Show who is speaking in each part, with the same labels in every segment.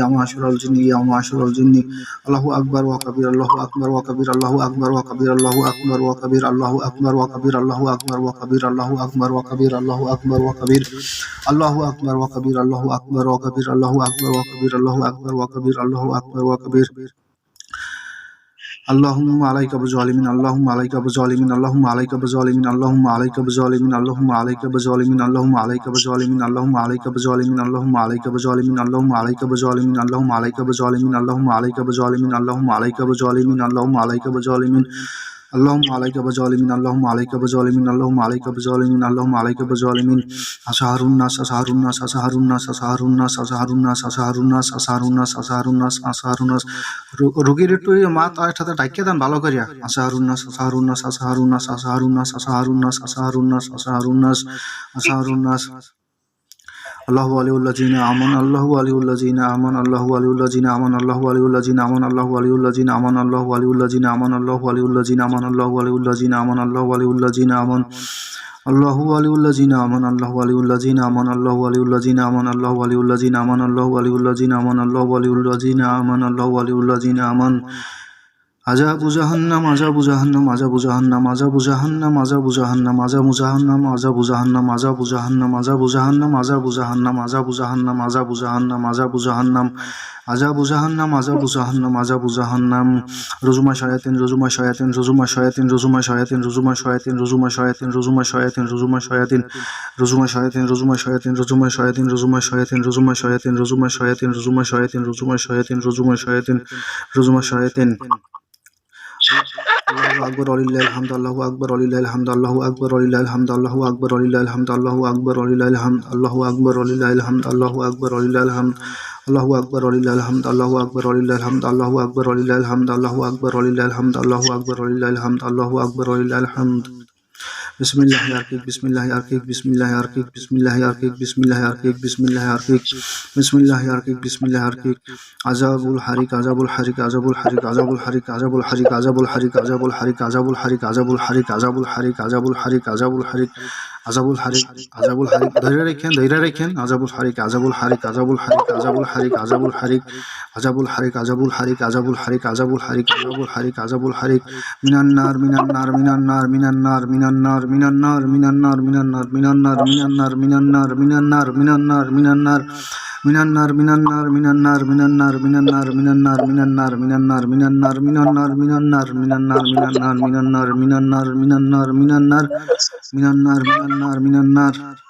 Speaker 1: يا معشر الجن يا معشر الجن الله أكبر وكبير الله أكبر وكبير الله أكبر وكبير الله أكبر وكبير الله أكبر وكبير الله أكبر وكبير الله أكبر وكبير الله أكبر وكبير الله أكبر وكبير الله أكبر وكبير الله أكبر وكبير الله أكبر وكبير الله أكبر وكبير اللهم عليك بظالمين اللهم عليك بظالمين اللهم عليك بظالمين اللهم عليك بظالمين اللهم عليك بظالمين اللهم عليك بظالمين اللهم عليك بظالمين اللهم عليك بظالمين اللهم عليك بظالمين اللهم عليك بظالمين اللهم عليك بظالمين اللهم عليك بظالمين اللهم عليك بظالمين अल्ह हुन अल् हालकल अल्लोहु मलाई जलिमिन अल्लोहुम मलैका बजालिम आशा हारण नारण नारण नारुण ना हारण नारण ना हारण नस आशा हारण आशा हारण रुी के भोक गरि আল্লাহু আলিউল্লাযিনা আমান আল্লাহু আলিউল্লাযিনা আমান আল্লাহু আলিউল্লাযিনা আমান আল্লাহু আলিউল্লাযিনা আমান আল্লাহু আলিউল্লাযিনা আমান আল্লাহু আলিউল্লাযিনা আমান আল্লাহু আলিউল্লাযিনা আমান আল্লাহু আলিউল্লাযিনা আমান আল্লাহু আলিউল্লাযিনা আমান আল্লাহু আলিউল্লাযিনা আমান আল্লাহু আলিউল্লাযিনা আমান আল্লাহু আলিউল্লাযিনা আমান আল্লাহু আলিউল্লাযিনা আমান আল্লাহু আলিউল্লাযিনা আমান আল্লাহু আলিউল্লাযিনা আমান আল্লাহু আলিউল্লাযিনা আমান আজাবু জাহান্নাম আজাবু জাহান্নাম আজাবু জাহান্নাম আজাবু জাহান্নাম আজাবু জাহান্নাম আজাবু জাহান্নাম আজাবু জাহান্নাম আজাবু জাহান্নাম আজাবু জাহান্নাম আজাবু জাহান্নাম আজাবু জাহান্নাম আজাবু জাহান্নাম আজাবু জাহান্নাম আজাবু জাহান্নাম আজাবু জাহান্নাম আজাবু জাহান্নাম রুজুমা শয়াতিন রুজুমা শয়াতিন রুজুমা শয়াতিন রুজুমা শয়াতিন রুজুমা শয়াতিন রুজুমা শয়াতিন রুজুমা শয়াতিন রুজুমা শয়াতিন রুজুমা শয়াতিন রুজুমা শয়াতিন রুজুমা শয়াতিন রুজুমা শয়াতিন রুজুমা শয়াতিন রুজুমা শয়াতিন রুজুমা শয়াতিন রুজুমা শয়াতিন রুজুমা শয়াতিন রুজুমা শয়াতিন আল্লাহু আকবর الله أكبر ولله الحمد الله أكبر ولله الحمد الله أكبر ولله الحمد الله أكبر ولله الحمد الله أكبر ولله الحمد الله أكبر ولله الحمد الله أكبر ولله الحمد الله أكبر ولله الحمد الله أكبر ولله الحمد الله أكبر ولله الحمد الله أكبر ولله الحمد الله أكبر ولله الحمد الله أكبر ولله الحمد बिस्मिल्लाहिर्रहमानिर्रहीम बिस्मिल्लाहिर्रहमानिर्रहीम बिस्मिल्लाहिर्रहमानिर्रहीम बिस्मिल्लाहिर्रहमानिर्रहीम बिस्मिल्लाहिर्रहमानिर्रहीम बिस्मिल्लाहिर्रहमानिर्रहीम बिस्मिल्लाहिर्रहमानिर्रहीम बिस्मिल्लाहिर्रहमानिर्रहीम अज़ाबुल हरीक अज़ाबुल हरीक अज़ाबुल हरीक अज़ाबुल हरीक अज़ाबुल हरीक अज़ाबुल हरीक अज़ाबुल हरीक अज़ाबुल हरीक अज़ाबुल हरीक अज़ाबुल हरीक अज़ाबुल हरीक अज़ाबुल हरीक अज़ाबुल हरीक আজাবুল হারিক আজাবুল হারিক ধৈর্য রেখেন ধৈর্য রেখেন Ajabul হারিক Ajabul হারিক Ajabul হারিক Ajabul হারিক Ajabul হারিক Ajabul হারিক Ajabul হারিক Ajabul হারিক Ajabul হারিক Ajabul হারিক Ajabul হারিক মিনান্নার মিনান্নার মিনান্নার মিনান্নার মিনান্নার মিনান্নার মিনান্নার মিনান্নার মিনান্নার মিনান্নার মিনান্নার মিনান্নার মিনান্নার মিনান্নার Minennar minennar minennar minennar minennar minennar minennar minennar minennar minennar minennar minennar minennar minennar minennar minennar minennar minennar minennar minennar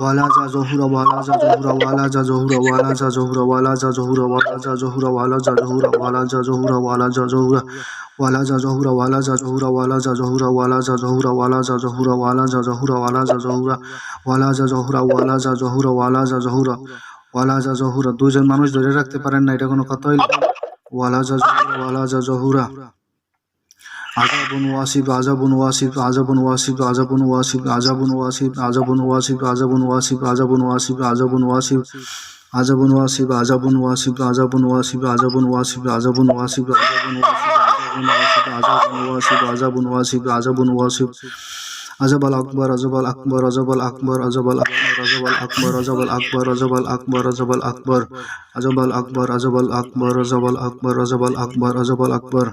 Speaker 1: ওয়ালা জহুরা ওয়ালা যা ওয়ালা যা জহুরা ওয়ালা যা জহুরা ওয়ালা যা ওয়ালা যা জহুরা ওয়ালা যা জহুরা ওয়ালা যা জহুরা ওয়ালা জহুরা ওয়ালা যা জহুরা ওয়ালা যা জহুরা ওয়ালা যা জহুরা ওয়ালা যা জহুরা ওয়ালা যা জহুরা ওয়ালা যা জহুরা ওয়ালা যা যা জহুরা ওয়ালা যা জহুরা ওয়ালা যা দুইজন মানুষ ধরে রাখতে পারেন না এটা কোনো কথা ওয়ালা যা জহুরা ওয়ালা যা জহুরা आज़ाबन वासिब आज़ाबन वासिब आज़ाबन वासिब आज़ाबन वासिब आज़ाबन वासिब आज़ाबन वासिब आज़ाबन वासिब आज़ाबन वासिब आज़ाबन वासिब आज़ाबन वासिब आज़ाबन वासिब आज़ाबन वासिब आज़ाबन वासिब आज़ाबन वासिब आज़ाबन वासिब आज़ाबन वासिब आज़ाबन वासिब अजब अल अकबर अजब अकबर अजब अकबर अजब अकबर अजब अकबर अजब अल अकबर अजब अकबर अजब अकबर अजब अकबर अजब अकबर अजब अकबर अजब अकबर अजब अकबर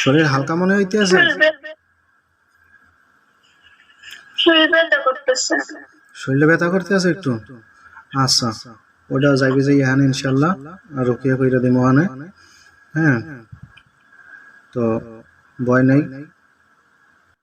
Speaker 1: শরীর হালকা মনে হইতে আছে শরীরে ব্যথা করতে আছে একটু? আচ্ছা ওটা যাইবে যে ইহানে ইনশাল্লাহ আর রুকিয়া কইরা দিমো হানে হ্যাঁ তো ভয় নাই।